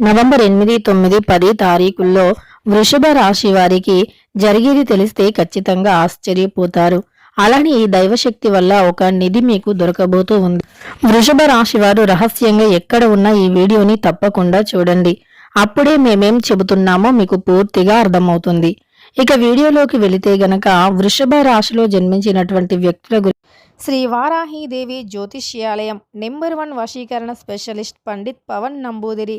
November ఎనిమిది తొమ్మిది పది తారీఖుల్లో వృషభ రాశి వారికి జరిగేది తెలిస్తే ఖచ్చితంగా ఆశ్చర్యపోతారు. అలానే ఈ దైవశక్తి వల్ల ఒక నిధి మీకు దొరకబోతూ ఉంది. వృషభ రాశి వారు రహస్యంగా ఎక్కడ ఉన్న ఈ వీడియోని తప్పకుండా చూడండి. అప్పుడే మేమేం చెబుతున్నామో మీకు పూర్తిగా అర్థమవుతుంది. ఇక వీడియోలోకి వెళితే గనక వృషభ రాశిలో జన్మించినటువంటి వ్యక్తుల గురించి శ్రీ వారాహీదేవి జ్యోతిష్యాలయం నెంబర్ వన్ వశీకరణ స్పెషలిస్ట్ పండిత్ పవన్ నంబూదిరి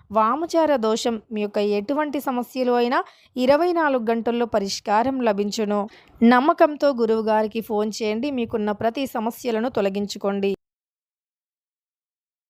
వామచార దోషం మీ యొక్క ఎటువంటి సమస్యలు అయినా ఇరవై నాలుగు గంటల్లో పరిష్కారం లభించును. నమ్మకంతో గురువుగారికి ఫోన్ చేయండి మీకున్న ప్రతి సమస్యలను తొలగించుకోండి.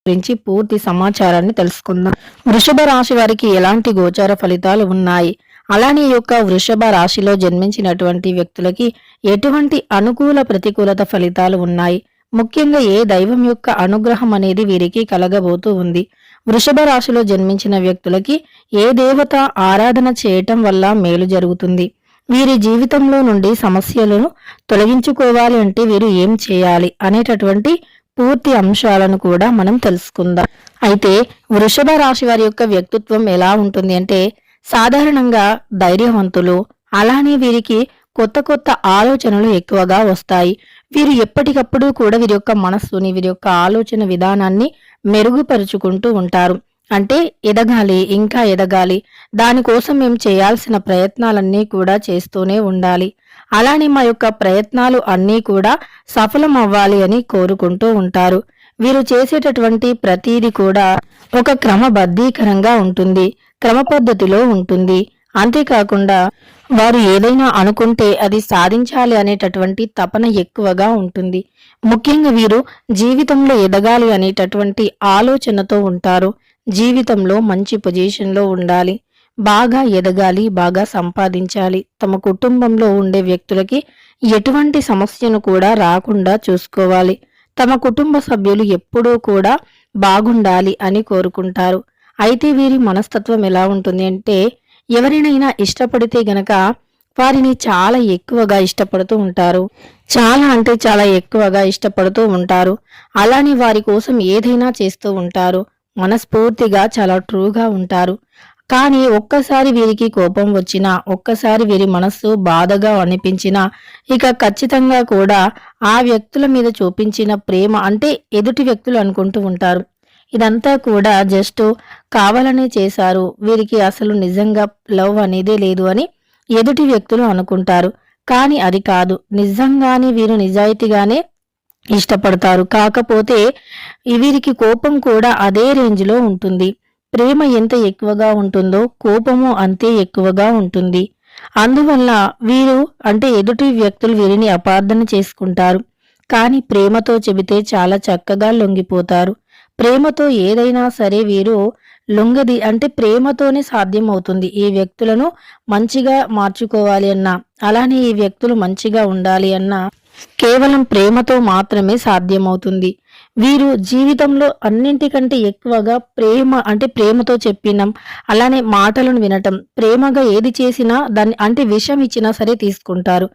గురించి పూర్తి సమాచారాన్ని తెలుసుకుందాం. వృషభ రాశి వారికి ఎలాంటి గోచార ఫలితాలు ఉన్నాయి? అలానే యొక్క వృషభ రాశిలో జన్మించినటువంటి వ్యక్తులకి ఎటువంటి అనుకూల ప్రతికూలత ఫలితాలు ఉన్నాయి? ముఖ్యంగా ఏ దైవం యొక్క అనుగ్రహం అనేది వీరికి కలగబోతూ ఉంది. వృషభ రాశిలో జన్మించిన వ్యక్తులకి ఏ దేవత ఆరాధన చేయటం వల్ల మేలు జరుగుతుంది? వీరి జీవితంలో నుండి సమస్యలను తొలగించుకోవాలి అంటే వీరు ఏం చేయాలి అనేటటువంటి పూర్తి అంశాలను కూడా మనం తెలుసుకుందాం. అయితే వృషభ రాశి వారి యొక్క వ్యక్తిత్వం ఎలా ఉంటుంది అంటే సాధారణంగా ధైర్యవంతులు అలానే వీరికి కొత్త కొత్త ఆలోచనలు ఎక్కువగా వస్తాయి. వీరు ఎప్పటికప్పుడు కూడా వీరి యొక్క మనస్సుని వీరి యొక్క ఆలోచన విధానాన్ని మెరుగుపరుచుకుంటూ ఉంటారు. అంటే ఎదగాలి ఇంకా ఎదగాలి. దానికోసం మేము చేయాల్సిన ప్రయత్నాలన్నీ కూడా చేస్తూనే ఉండాలి. అలానే మా యొక్క ప్రయత్నాలు అన్నీ కూడా సఫలం అవ్వాలి అని కోరుకుంటూ ఉంటారు. వీరు చేసేటటువంటి ప్రతీది కూడా ఒక క్రమబద్ధీకరంగా ఉంటుంది. క్రమ పద్ధతిలో ఉంటుంది. అంతేకాకుండా వారు ఏదైనా అనుకుంటే అది సాధించాలి అనేటటువంటి తపన ఎక్కువగా ఉంటుంది. ముఖ్యంగా వీరు జీవితంలో ఎదగాలి అనేటటువంటి ఆలోచనతో ఉంటారు. జీవితంలో మంచి పొజిషన్లో ఉండాలి. బాగా ఎదగాలి బాగా సంపాదించాలి. తమ కుటుంబంలో ఉండే వ్యక్తులకి ఎటువంటి సమస్యను కూడా రాకుండా చూసుకోవాలి. తమ కుటుంబ సభ్యులు ఎప్పుడూ కూడా బాగుండాలి అని కోరుకుంటారు. అయితే వీరి మనస్తత్వం ఎలా ఉంటుంది అంటే ఎవరినైనా ఇష్టపడితే గనక వారిని చాలా ఎక్కువగా ఇష్టపడుతూ ఉంటారు. చాలా అంటే చాలా ఎక్కువగా ఇష్టపడుతూ ఉంటారు. అలానే వారి కోసం ఏదైనా చేస్తూ ఉంటారు. మనస్ఫూర్తిగా చాలా ట్రూగా ఉంటారు. కానీ ఒక్కసారి వీరికి కోపం వచ్చినా ఒక్కసారి వీరి మనస్సు బాధగా అనిపించినా ఇక ఖచ్చితంగా కూడా ఆ వ్యక్తుల మీద చూపించిన ప్రేమ అంటే ఎదుటి వ్యక్తులు అనుకుంటూ ఉంటారు. ఇదంతా కూడా జస్ట్ కావాలనే చేశారు. వీరికి అసలు నిజంగా లవ్ అనేదే లేదు అని ఎదుటి వ్యక్తులు అనుకుంటారు. కానీ అది కాదు. నిజంగానే వీరు నిజాయితీగానే ఇష్టపడతారు. కాకపోతే వీరికి కోపం కూడా అదే రేంజ్లో ఉంటుంది. ప్రేమ ఎంత ఎక్కువగా ఉంటుందో కోపము అంతే ఎక్కువగా ఉంటుంది. అందువల్ల వీరు అంటే ఎదుటి వ్యక్తులు వీరిని అపార్థన చేసుకుంటారు. కానీ ప్రేమతో చెబితే చాలా చక్కగా లొంగిపోతారు. ప్రేమతో ఏదైనా సరే వీరు లొంగది అంటే ప్రేమతోనే సాధ్యం అవుతుంది ఈ వ్యక్తులను మంచిగా మార్చుకోవాలి అన్నా అలానే ఈ వ్యక్తులు మంచిగా ఉండాలి అన్నా కేవలం ప్రేమతో మాత్రమే సాధ్యమవుతుంది. వీరు జీవితంలో అన్నింటికంటే ఎక్కువగా ప్రేమ అంటే ప్రేమతో చెప్పినం అలానే మాటలను వినటం ప్రేమగా ఏది చేసినా దాన్ని అంటే విషం ఇచ్చినా సరే తీసుకుంటారు.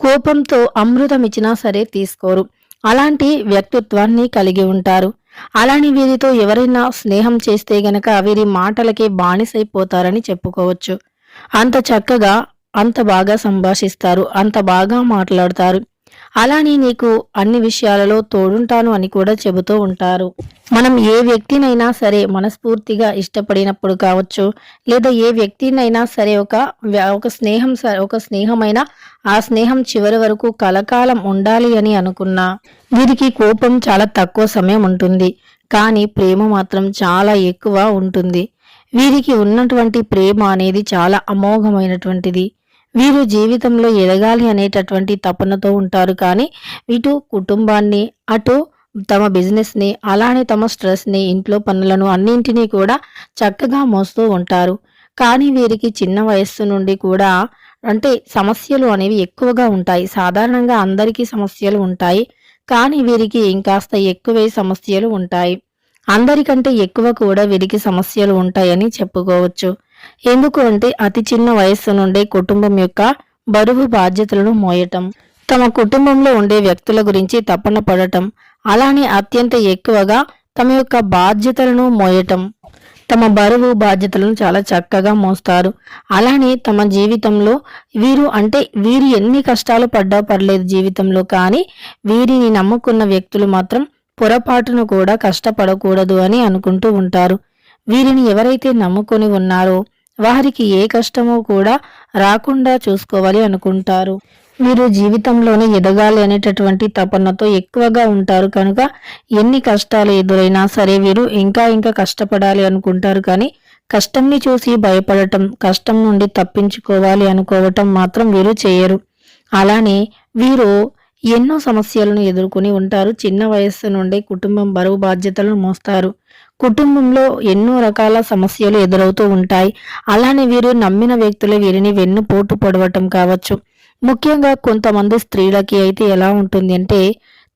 కోపంతో అమృతం ఇచ్చినా సరే తీసుకోరు. అలాంటి వ్యక్తిత్వాన్ని కలిగి ఉంటారు. అలాని వీరితో ఎవరైనా స్నేహం చేస్తే గనక వీరి మాటలకే బానిసైపోతారని చెప్పుకోవచ్చు. అంత చక్కగా అంత బాగా సంభాషిస్తారు అంత బాగా మాట్లాడతారు. అలానే నీకు అన్ని విషయాలలో తోడుంటాను అని కూడా చెబుతూ ఉంటారు. మనం ఏ వ్యక్తినైనా సరే మనస్ఫూర్తిగా ఇష్టపడినప్పుడు కావచ్చు లేదా ఏ వ్యక్తినైనా సరే ఒక ఒక స్నేహం ఒక స్నేహమైన ఆ స్నేహం చివరి వరకు కలకాలం ఉండాలి అని అనుకున్నా వీరికి కోపం చాలా తక్కువ సమయం ఉంటుంది కానీ ప్రేమ మాత్రం చాలా ఎక్కువ ఉంటుంది. వీరికి ఉన్నటువంటి ప్రేమ అనేది చాలా అమోఘమైనటువంటిది. వీరు జీవితంలో ఎదగాలి అనేటటువంటి తపనతో ఉంటారు కానీ ఇటు కుటుంబాన్ని అటు తమ బిజినెస్ని అలానే తమ స్ట్రెస్ని ఇంట్లో పనులను అన్నింటినీ కూడా చక్కగా మోస్తూ ఉంటారు. కానీ వీరికి చిన్న వయస్సు నుండి కూడా అంటే సమస్యలు అనేవి ఎక్కువగా ఉంటాయి. సాధారణంగా అందరికీ సమస్యలు ఉంటాయి. కానీ వీరికి ఇంకాస్త ఎక్కువే సమస్యలు ఉంటాయి. అందరికంటే ఎక్కువ కూడా వీరికి సమస్యలు ఉంటాయని చెప్పుకోవచ్చు. ఎందుకు అంటే అతి చిన్న వయస్సు నుండే కుటుంబం యొక్క బరువు బాధ్యతలను మోయటం. తమ కుటుంబంలో ఉండే వ్యక్తుల గురించి తపన పడటం. అలానే అత్యంత ఎక్కువగా తమ యొక్క బాధ్యతలను మోయటం. తమ బరువు బాధ్యతలను చాలా చక్కగా మోస్తారు. అలానే తమ జీవితంలో వీరు అంటే వీరు ఎన్ని కష్టాలు పడ్డా పర్లేదు జీవితంలో కానీ వీరిని నమ్ముకున్న వ్యక్తులు మాత్రం పొరపాటును కూడా కష్టపడకూడదు అని అనుకుంటూ ఉంటారు. వీరిని ఎవరైతే నమ్ముకొని ఉన్నారో వారికి ఏ కష్టమో కూడా రాకుండా చూసుకోవాలి అనుకుంటారు. వీరు జీవితంలోనే ఎదగాలి అనేటటువంటి తపనతో ఎక్కువగా ఉంటారు కనుక ఎన్ని కష్టాలు ఎదురైనా సరే వీరు ఇంకా ఇంకా కష్టపడాలి అనుకుంటారు కానీ కష్టంని చూసి భయపడటం కష్టం నుండి తప్పించుకోవాలి అనుకోవటం మాత్రం వీరు చేయరు. అలానే వీరు ఎన్నో సమస్యలను ఎదుర్కొని ఉంటారు. చిన్న వయస్సు నుండి కుటుంబం బరువు బాధ్యతలను మోస్తారు. కుటుంబంలో ఎన్నో రకాల సమస్యలు ఎదురవుతూ ఉంటాయి. అలానే వీరు నమ్మిన వ్యక్తులు వీరిని వెన్నుపోటు పొడవటం కావచ్చు. ముఖ్యంగా కొంతమంది స్త్రీలకి అయితే ఎలా ఉంటుంది అంటే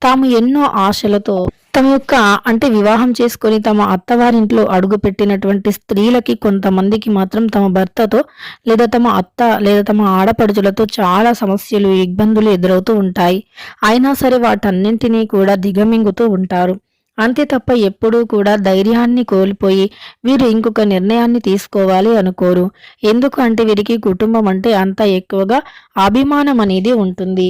తాము ఎన్నో ఆశలతో తమ యొక్క అంటే వివాహం చేసుకొని తమ అత్తవారింట్లో అడుగు పెట్టినటువంటి స్త్రీలకి కొంతమందికి మాత్రం తమ భర్తతో లేదా తమ అత్త లేదా తమ ఆడపడుచులతో చాలా సమస్యలు ఇబ్బందులు ఎదురవుతూ ఉంటాయి. అయినా సరే వాటన్నింటినీ కూడా దిగమింగుతూ ఉంటారు. అంతే తప్ప ఎప్పుడూ కూడా ధైర్యాన్ని కోల్పోయి వీరు ఇంకొక నిర్ణయాన్ని తీసుకోవాలి అనుకోరు. ఎందుకు అంటే వీరికి కుటుంబం అంటే అంత ఎక్కువగా అభిమానం అనేది ఉంటుంది.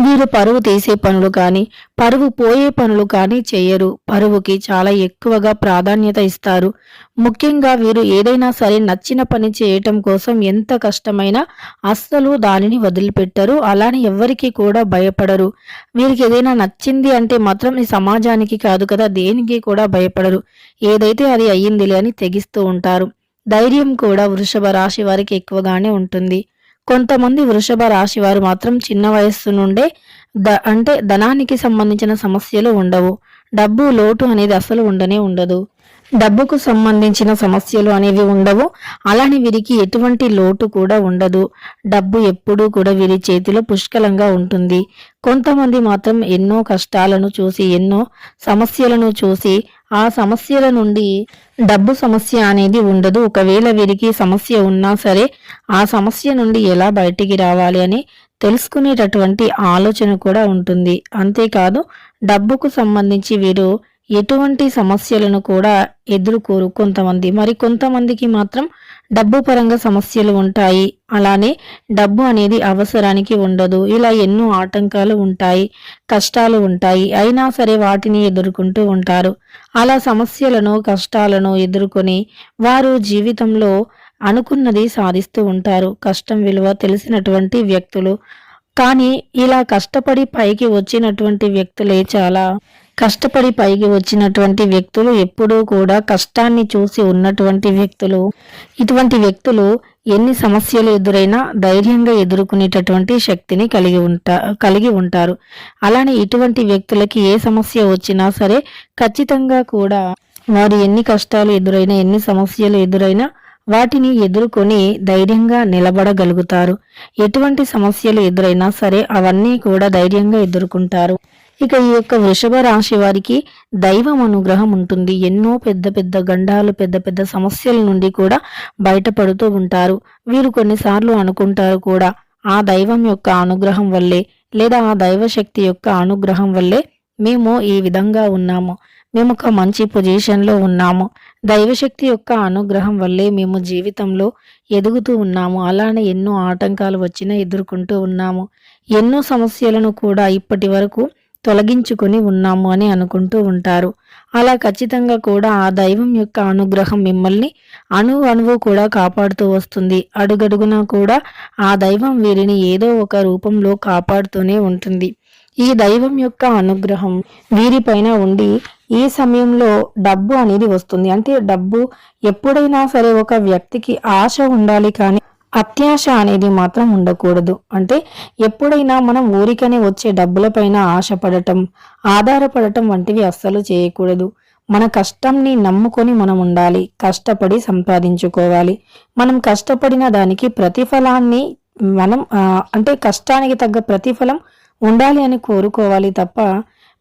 వీరు పరువు తీసే పనులు కానీ పరువు పోయే పనులు కానీ చేయరు. పరువుకి చాలా ఎక్కువగా ప్రాధాన్యత ఇస్తారు. ముఖ్యంగా వీరు ఏదైనా సరే నచ్చిన పని చేయటం కోసం ఎంత కష్టమైనా అస్సలు దానిని వదిలిపెట్టరు. అలానే ఎవ్వరికీ కూడా భయపడరు. వీరికి ఏదైనా నచ్చింది అంటే మాత్రం ఈ సమాజానికి కాదు కదా దేనికి కూడా భయపడరు. ఏదైతే అది అయ్యిందిలే అని తెగిస్తూ ఉంటారు. ధైర్యం కూడా వృషభ రాశి వారికి ఎక్కువగానే ఉంటుంది. కొంతమంది వృషభ రాశి వారు మాత్రం చిన్న వయస్సు నుండే ద అంటే ధనానికి సంబంధించిన సమస్యలు ఉండవు. డబ్బు లోటు అనేది అసలు ఉండనే ఉండదు. డబ్బుకు సంబంధించిన సమస్యలు అనేవి ఉండవు. అలానే వీరికి ఎటువంటి లోటు కూడా ఉండదు. డబ్బు ఎప్పుడూ కూడా వీరి చేతిలో పుష్కలంగా ఉంటుంది. కొంతమంది మాత్రం ఎన్నో కష్టాలను చూసి ఎన్నో సమస్యలను చూసి ఆ సమస్యల నుండి డబ్బు సమస్య అనేది ఉండదు. ఒకవేళ వీరికి సమస్య ఉన్నా సరే ఆ సమస్య నుండి ఎలా బయటికి రావాలి అని తెలుసుకునేటటువంటి ఆలోచన కూడా ఉంటుంది. అంతేకాదు డబ్బుకు సంబంధించి వీరు ఎటువంటి సమస్యలను కూడా ఎదుర్కోరు కొంతమంది. మరి కొంతమందికి మాత్రం డబ్బు పరంగా సమస్యలు ఉంటాయి. అలానే డబ్బు అనేది అవసరానికి ఉండదు. ఇలా ఎన్నో ఆటంకాలు ఉంటాయి కష్టాలు ఉంటాయి. అయినా సరే వాటిని ఎదుర్కొంటూ ఉంటారు. అలా సమస్యలను కష్టాలను ఎదుర్కొని వారు జీవితంలో అనుకున్నది సాధిస్తూ ఉంటారు. కష్టం విలువ తెలిసినటువంటి వ్యక్తులు. కానీ ఇలా కష్టపడి పైకి వచ్చినటువంటి వ్యక్తులే చాలా. కష్టపడి పైకి వచ్చినటువంటి వ్యక్తులు ఎప్పుడూ కూడా కష్టాన్ని చూసి ఉన్నటువంటి వ్యక్తులు. ఇటువంటి వ్యక్తులు ఎన్ని సమస్యలు ఎదురైనా ధైర్యంగా ఎదుర్కొనేటటువంటి శక్తిని కలిగి ఉంటా కలిగి ఉంటారు. అలానే ఇటువంటి వ్యక్తులకి ఏ సమస్య వచ్చినా సరే ఖచ్చితంగా కూడా వారు ఎన్ని కష్టాలు ఎదురైనా ఎన్ని సమస్యలు ఎదురైనా వాటిని ఎదుర్కొని ధైర్యంగా నిలబడగలుగుతారు. ఎటువంటి సమస్యలు ఎదురైనా సరే అవన్నీ కూడా ధైర్యంగా ఎదుర్కొంటారు. ఇక ఈ యొక్క వృషభ రాశి వారికి దైవం అనుగ్రహం ఉంటుంది. ఎన్నో పెద్ద పెద్ద గండాలు పెద్ద పెద్ద సమస్యల నుండి కూడా బయటపడుతూ ఉంటారు. వీరు కొన్నిసార్లు అనుకుంటారు కూడా ఆ దైవం యొక్క అనుగ్రహం వల్లే లేదా ఆ దైవశక్తి యొక్క అనుగ్రహం వల్లే మేము ఈ విధంగా ఉన్నాము. మేము ఒక మంచి పొజిషన్లో ఉన్నాము. దైవశక్తి యొక్క అనుగ్రహం వల్లే మేము జీవితంలో ఎదుగుతూ ఉన్నాము. అలానే ఎన్నో ఆటంకాలు వచ్చినా ఎదుర్కొంటూ ఉన్నాము. ఎన్నో సమస్యలను కూడా ఇప్పటి వరకు తొలగించుకొని ఉన్నాము అని అనుకుంటూ ఉంటారు. అలా ఖచ్చితంగా కూడా ఆ దైవం యొక్క అనుగ్రహం మిమ్మల్ని అణు అణువు కూడా కాపాడుతూ వస్తుంది. అడుగడుగునా కూడా ఆ దైవం వీరిని ఏదో ఒక రూపంలో కాపాడుతూనే ఉంటుంది. ఈ దైవం యొక్క అనుగ్రహం వీరిపైన ఉండి ఈ సమయంలో డబ్బు అనేది వస్తుంది. అంటే డబ్బు ఎప్పుడైనా సరే ఒక వ్యక్తికి ఆశ ఉండాలి కానీ అత్యాశ అనేది మాత్రం ఉండకూడదు. అంటే ఎప్పుడైనా మనం ఊరికనే వచ్చే డబ్బులపైన ఆశపడటం ఆధారపడటం వంటివి అస్సలు చేయకూడదు. మన కష్టంని నమ్ముకొని మనం ఉండాలి కష్టపడి సంపాదించుకోవాలి. మనం కష్టపడిన దానికి ప్రతిఫలాన్ని మనం అంటే కష్టానికి తగ్గ ప్రతిఫలం ఉండాలి అని కోరుకోవాలి తప్ప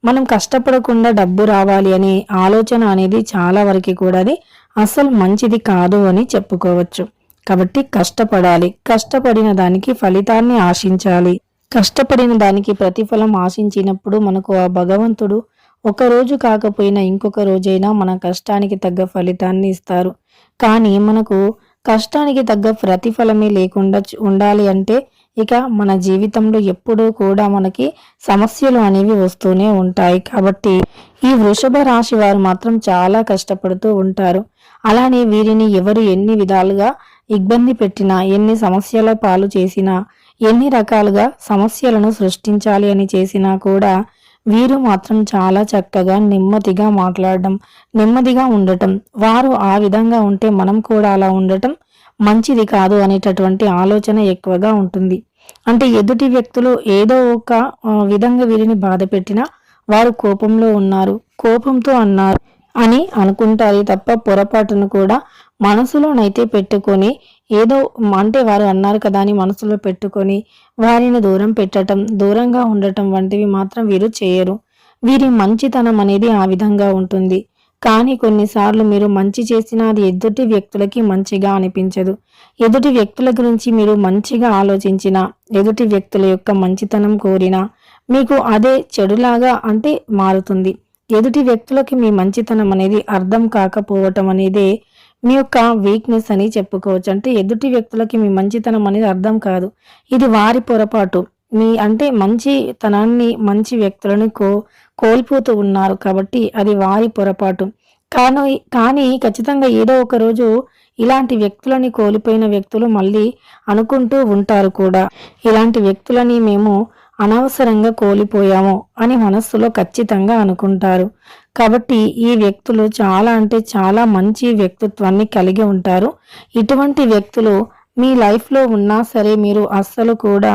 మనం కష్టపడకుండా డబ్బు రావాలి అనే ఆలోచన అనేది చాలా వరకు కూడా అది అస్సలు మంచిది కాదు అని చెప్పుకోవచ్చు. కాబట్టి కష్టపడాలి. కష్టపడిన దానికి ఫలితాన్ని ఆశించాలి. కష్టపడిన దానికి ప్రతిఫలం ఆశించినప్పుడు మనకు ఆ భగవంతుడు ఒక రోజు కాకపోయినా ఇంకొక రోజైనా మన కష్టానికి తగ్గ ఫలితాన్ని ఇస్తారు. కానీ మనకు కష్టానికి తగ్గ ప్రతిఫలమే లేకుండా ఉండాలి అంటే ఇక మన జీవితంలో ఎప్పుడూ కూడా మనకి సమస్యలు అనేవి వస్తూనే ఉంటాయి. కాబట్టి ఈ వృషభ రాశి వారు మాత్రం చాలా కష్టపడుతూ ఉంటారు. అలానే వీరిని ఎవరు ఎన్ని విధాలుగా ఇబ్బంది పెట్టినా ఎన్ని సమస్యల పాలు చేసినా ఎన్ని రకాలుగా సమస్యలను సృష్టించాలి అని చేసినా కూడా వీరు మాత్రం చాలా చక్కగా నెమ్మదిగా మాట్లాడడం నెమ్మదిగా ఉండటం వారు ఆ విధంగా ఉంటే మనం కూడా అలా ఉండటం మంచిది కాదు అనేటటువంటి ఆలోచన ఎక్కువగా ఉంటుంది. అంటే ఎదుటి వ్యక్తులు ఏదో ఒక విధంగా వీరిని బాధ పెట్టినా వారు కోపంలో ఉన్నారు కోపంతో అన్నారు అని అనుకుంటారు తప్ప పొరపాటును కూడా మనసులోనైతే పెట్టుకొని ఏదో అంటే వారు అన్నారు కదా అని మనసులో పెట్టుకొని వారిని దూరం పెట్టటం దూరంగా ఉండటం వంటివి మాత్రం వీరు చేయరు. వీరి మంచితనం అనేది ఆ విధంగా ఉంటుంది. కానీ కొన్నిసార్లు మీరు మంచి చేసినా అది ఎదుటి వ్యక్తులకి మంచిగా అనిపించదు. ఎదుటి వ్యక్తుల గురించి మీరు మంచిగా ఆలోచించినా ఎదుటి వ్యక్తుల యొక్క మంచితనం కోరినా మీకు అదే చెడులాగా అంటే మారుతుంది. ఎదుటి వ్యక్తులకి మీ మంచితనం అనేది అర్థం కాకపోవటం అనేది మీ యొక్క వీక్నెస్ అని చెప్పుకోవచ్చు. అంటే ఎదుటి వ్యక్తులకి మీ మంచితనం అనేది అర్థం కాదు. ఇది వారి పొరపాటు. మీ అంటే మంచితనాన్ని మంచి వ్యక్తులను కో కోల్పోతూ ఉన్నారు కాబట్టి అది వారి పొరపాటు. కానీ కానీ ఖచ్చితంగా ఏదో ఒక రోజు ఇలాంటి వ్యక్తులని కోల్పోయిన వ్యక్తులు మళ్ళీ అనుకుంటూ ఉంటారు కూడా. ఇలాంటి వ్యక్తులని మేము అనవసరంగా కోల్పోయాము అని మనస్సులో ఖచ్చితంగా అనుకుంటారు. కాబట్టి ఈ వ్యక్తులు చాలా అంటే చాలా మంచి వ్యక్తిత్వాన్ని కలిగి ఉంటారు. ఇటువంటి వ్యక్తులు మీ లైఫ్లో ఉన్నా సరే మీరు అస్సలు కూడా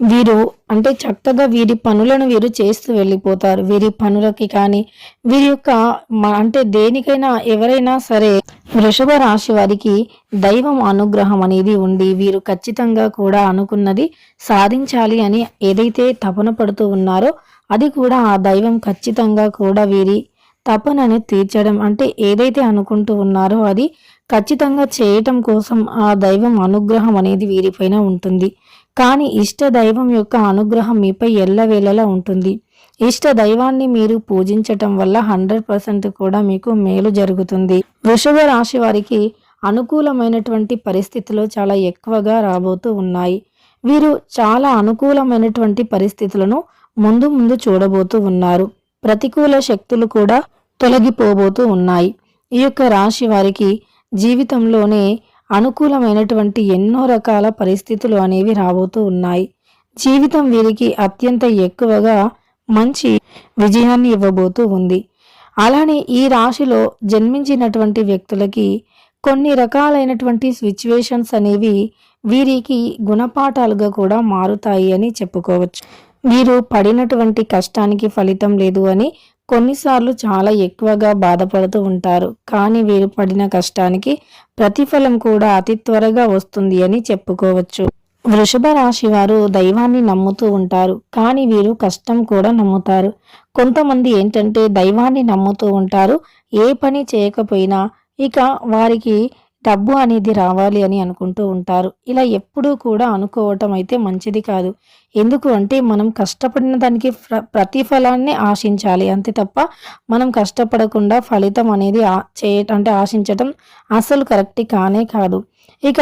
వీరు అంటే చక్కగా వీరి పనులను వీరు చేస్తూ వెళ్ళిపోతారు. వీరి పనులకి కానీ వీరి యొక్క అంటే దేనికైనా ఎవరైనా సరే వృషభ రాశి వారికి దైవం అనుగ్రహం అనేది ఉండి వీరు ఖచ్చితంగా కూడా అనుకున్నది సాధించాలి అని ఏదైతే తపన పడుతూ ఉన్నారో అది కూడా ఆ దైవం ఖచ్చితంగా కూడా వీరి తపనని తీర్చడం అంటే ఏదైతే అనుకుంటూ ఉన్నారో అది ఖచ్చితంగా చేయటం కోసం ఆ దైవం అనుగ్రహం అనేది వీరిపైన ఉంటుంది. కానీ ఇష్ట దైవం యొక్క అనుగ్రహం మీపై ఎల్లవేళలా ఉంటుంది. ఇష్ట దైవాన్ని మీరు పూజించటం వల్ల హండ్రెడ్ పర్సెంట్ కూడా మీకు మేలు జరుగుతుంది. వృషభ రాశి వారికి అనుకూలమైనటువంటి పరిస్థితులు చాలా ఎక్కువగా రాబోతూ ఉన్నాయి. వీరు చాలా అనుకూలమైనటువంటి పరిస్థితులను ముందు ముందు చూడబోతూ ఉన్నారు. ప్రతికూల శక్తులు కూడా తొలగిపోబోతూ ఉన్నాయి. ఈ యొక్క రాశి వారికి జీవితంలోనే అనుకూలమైనటువంటి ఎన్నో రకాల పరిస్థితులు అనేవి రాబోతూ ఉన్నాయి. జీవితం వీరికి అత్యంత ఎక్కువగా మంచి విజయాన్ని ఇవ్వబోతూ ఉంది. అలానే ఈ రాశిలో జన్మించినటువంటి వ్యక్తులకి కొన్ని రకాలైనటువంటి సిచ్యువేషన్స్ అనేవి వీరికి గుణపాఠాలుగా కూడా మారుతాయి అని చెప్పుకోవచ్చు. వీరు పడినటువంటి కష్టానికి ఫలితం లేదు అని కొన్నిసార్లు చాలా ఎక్కువగా బాధపడుతూ ఉంటారు. కానీ వీరు పడిన కష్టానికి ప్రతిఫలం కూడా అతి త్వరగా వస్తుంది అని చెప్పుకోవచ్చు. వృషభ రాశి వారు దైవాన్ని నమ్ముతూ ఉంటారు. కానీ వీరు కష్టం కూడా నమ్ముతారు. కొంతమంది ఏంటంటే దైవాన్ని నమ్ముతూ ఉంటారు. ఏ పని చేయకపోయినా ఇక వారికి డబ్బు అనేది రావాలి అని అనుకుంటూ ఉంటారు. ఇలా ఎప్పుడూ కూడా అనుకోవటం అయితే మంచిది కాదు. ఎందుకు అంటే మనం కష్టపడిన దానికి ప్ర- ప్రతిఫలాన్ని ఆశించాలి. అంతే తప్ప మనం కష్టపడకుండా ఫలితం అనేది ఆ- చేయ అంటే ఆశించటం అసలు కరెక్ట్ కానే కాదు. ఇక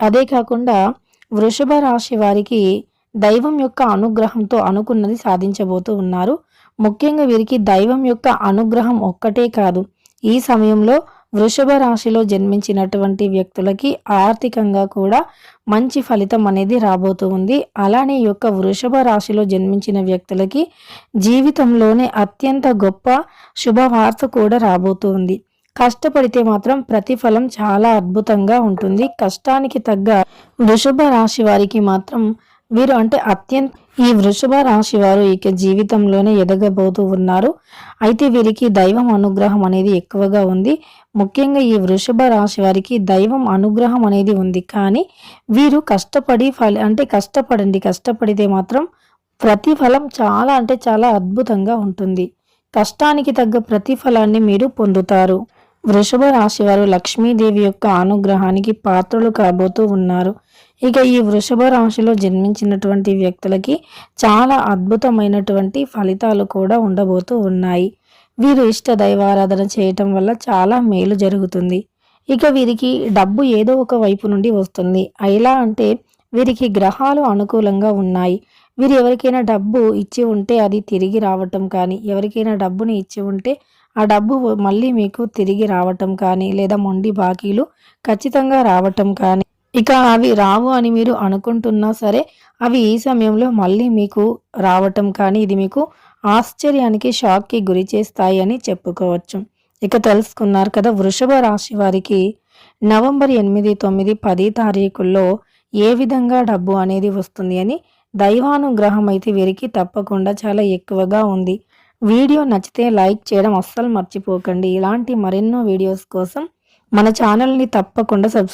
అదే కాకుండా వృషభ రాశి వారికి దైవం యొక్క అనుగ్రహంతో అనుకున్నది సాధించబోతూ ఉన్నారు. ముఖ్యంగా వీరికి దైవం యొక్క అనుగ్రహం ఒక్కటే కాదు. ఈ సమయంలో వృషభ రాశిలో జన్మించినటువంటి వ్యక్తులకి ఆర్థికంగా కూడా మంచి ఫలితం అనేది రాబోతూ ఉంది. అలానే ఈ యొక్క వృషభ రాశిలో జన్మించిన వ్యక్తులకి జీవితంలోనే అత్యంత గొప్ప శుభవార్త కూడా రాబోతూ ఉంది. కష్టపడితే మాత్రం ప్రతిఫలం చాలా అద్భుతంగా ఉంటుంది. కష్టానికి తగ్గ వృషభ రాశి వారికి మాత్రం వీరు అంటే అత్యంత ఈ వృషభ రాశి వారు ఇక జీవితంలోనే ఎదగబోతూ ఉన్నారు. అయితే వీరికి దైవం అనుగ్రహం అనేది ఎక్కువగా ఉంది. ముఖ్యంగా ఈ వృషభ రాశి వారికి దైవం అనుగ్రహం అనేది ఉంది. కానీ వీరు కష్టపడి ఫలి అంటే కష్టపడండి కష్టపడితే మాత్రం ప్రతిఫలం చాలా అంటే చాలా అద్భుతంగా ఉంటుంది. కష్టానికి తగ్గ ప్రతిఫలాన్ని మీరు పొందుతారు. వృషభ రాశి వారు లక్ష్మీదేవి యొక్క అనుగ్రహానికి పాత్రలు కాబోతూ ఉన్నారు. ఇక ఈ వృషభ రాశిలో జన్మించినటువంటి వ్యక్తులకి చాలా అద్భుతమైనటువంటి ఫలితాలు కూడా ఉండబోతూ ఉన్నాయి. వీరు ఇష్ట దైవారాధన చేయటం వల్ల చాలా మేలు జరుగుతుంది. ఇక వీరికి డబ్బు ఏదో ఒక వైపు నుండి వస్తుంది. ఎలా అంటే వీరికి గ్రహాలు అనుకూలంగా ఉన్నాయి. వీరు ఎవరికైనా డబ్బు ఇచ్చి ఉంటే అది తిరిగి రావటం కానీ ఎవరికైనా డబ్బుని ఇచ్చి ఉంటే ఆ డబ్బు మళ్ళీ మీకు తిరిగి రావటం కానీ లేదా మొండి బాకీలు ఖచ్చితంగా రావటం కానీ. ఇక అవి రావు అని మీరు అనుకుంటున్నా సరే అవి ఈ సమయంలో మళ్ళీ మీకు రావటం కానీ ఇది మీకు ఆశ్చర్యానికి షాక్కి గురి చేస్తాయి అని చెప్పుకోవచ్చు. ఇక తెలుసుకున్నారు కదా వృషభ రాశి వారికి నవంబర్ ఎనిమిది తొమ్మిది పది తారీఖుల్లో ఏ విధంగా డబ్బు అనేది వస్తుంది అని దైవానుగ్రహం అయితే వీరికి తప్పకుండా చాలా ఎక్కువగా ఉంది. వీడియో నచ్చితే లైక్ చేయడం అస్సలు మర్చిపోకండి. ఇలాంటి మరెన్నో వీడియోస్ కోసం మన ఛానల్ని తప్పకుండా సబ్స్క్రైబ్